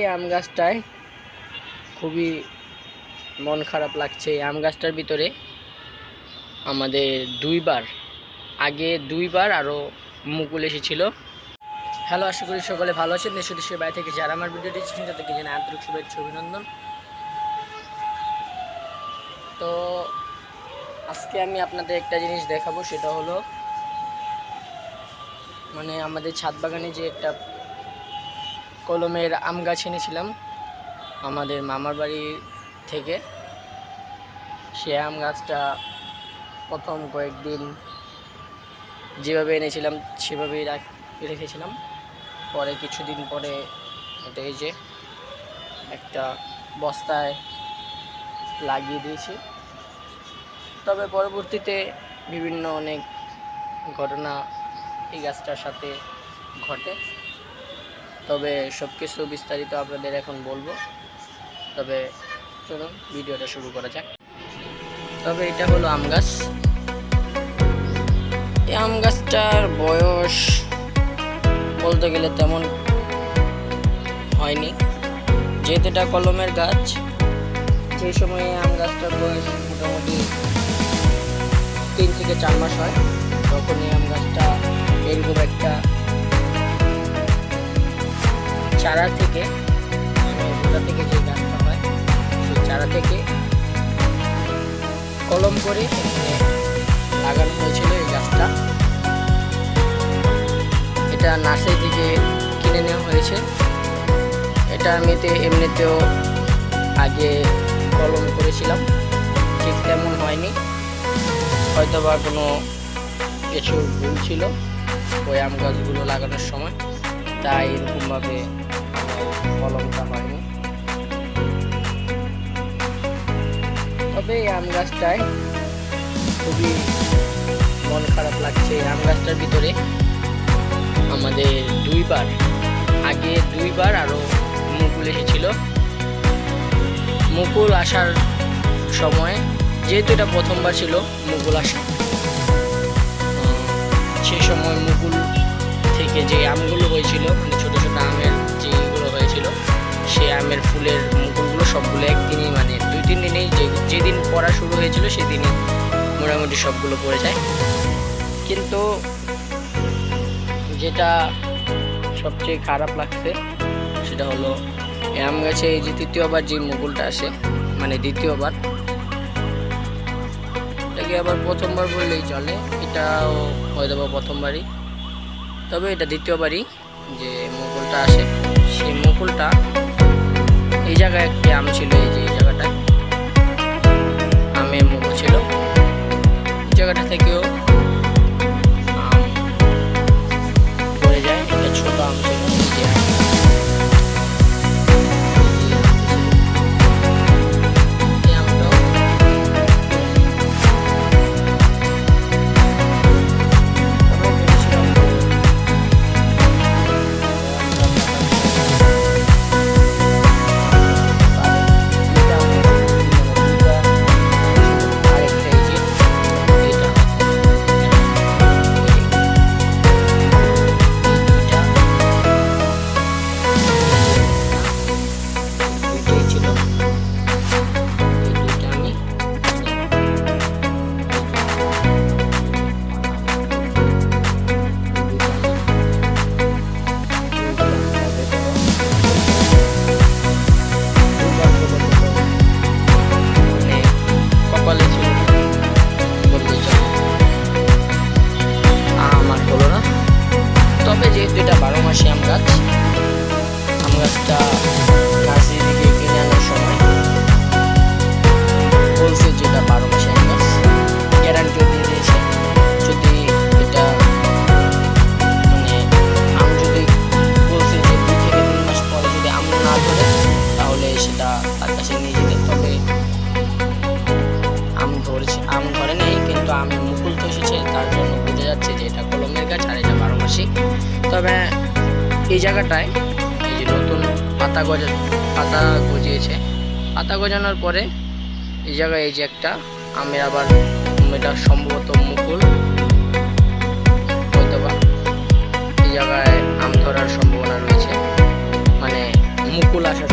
এই আম গাছটায় খুবই মন খারাপ লাগছে এই আম গাছটার ভিতরে। আমাদের দুইবার, আগে দুইবার আরও মুকুল এসেছিল। হ্যালো, আশা করি সকলে ভালো আছেন। দেশ দেশের বাইরে থেকে যারা আমার ভিডিওটি দেখছেন, তাদেরকে জানাই আন্তরিক শুভেচ্ছা অভিনন্দন। তো আজকে আমি আপনাদের একটা জিনিস দেখাবো, সেটা হলো মানে আমাদের ছাদ বাগানে যে একটা কলমের আম গাছ এনেছিলাম আমাদের মামার বাড়ি থেকে। সে আম গাছটা প্রথম কয়েকদিন যেভাবে এনেছিলাম সেভাবেই রাখ- রেখেছিলাম। পরে কিছুদিন পরে এটা এই যে একটা বস্তায় লাগিয়ে দিয়েছি। তবে পরবর্তীতে বিভিন্ন অনেক ঘটনা এই গাছটার সাথে ঘটে। তবে সব কিছু বিস্তারিত আপনাদের এখন বলব। তবে চলুন, ভিডিওটা শুরু করা যাক। তবে এটা হলো আম গাছ। এই আম গাছটার বয়স বলতে গেলে তেমন হয়নি। যেহেতু এটা কলমের গাছ, সেই সময়ে আম গাছটার বয়স মোটামুটি তিন থেকে চার মাস হয়। তখন এই আম গাছটা এরকম একটা চারা থেকে থেকে যে গাছটা হয়, সেই চারা থেকে কলম করে লাগানো হয়েছিল এই গাছটা। এটা নার্সারি থেকে কিনে নেওয়া হয়েছে। এটা আমিতে এমনিতেও আগে কলম করেছিলাম, ঠিক তেমন হয়নি। হয়তো বা কোনো কিছু ভুল ছিল ওই আম গাছগুলো লাগানোর সময়, তাই এরকমভাবে কলমটা হয়নি তবে আম গাছটায় খুবই মন খারাপ লাগছে। আম গাছটার ভিতরে আমাদের দুইবার, আগে দুইবার আরও মুকুল এসেছিল। মুকুল আসার সময়, যেহেতু এটা প্রথমবার ছিল, মুকুল আসা। সেই সময় মুকুল থেকে যে আমগুলো হয়েছিল মানে সেই ফুলের মুকুলগুলো সবগুলো একদিনই মানে দুই, তিন দিনেই যে, যেদিন পড়া শুরু হয়েছিল সেদিনই মোটামুটি সবগুলো পড়ে যায়। কিন্তু যেটা সবচেয়ে খারাপ লাগছে সেটা হলো আম গাছে এই যে তৃতীয়বার যে মুকুলটা আসে মানে দ্বিতীয়বার, এটাকে আবার প্রথমবার বললেই চলে, এটাও হয়তো বা প্রথমবারই। তবে এটা দ্বিতীয়বারই যে মুকুলটা আসে, সেই মুকুলটা এই জায়গায় একটি আম ছিল এই যে এই জায়গাটায় নেই কিন্তু আমি মুকুল তো এসেছে, তার জন্য বোঝা যাচ্ছে যে এটা কলমের গাছ আর এটা বারো মাসি। তবে এই জায়গাটায় এই যে নতুন পাতা গজা, পাতা গজিয়েছে। পাতা গজানোর পরে এই জায়গায় এই যে একটা, আমের আবার এটা সম্ভবত মুকুল। এই জায়গায় আম ধরার সম্ভাবনা রয়েছে। মানে মুকুল আসার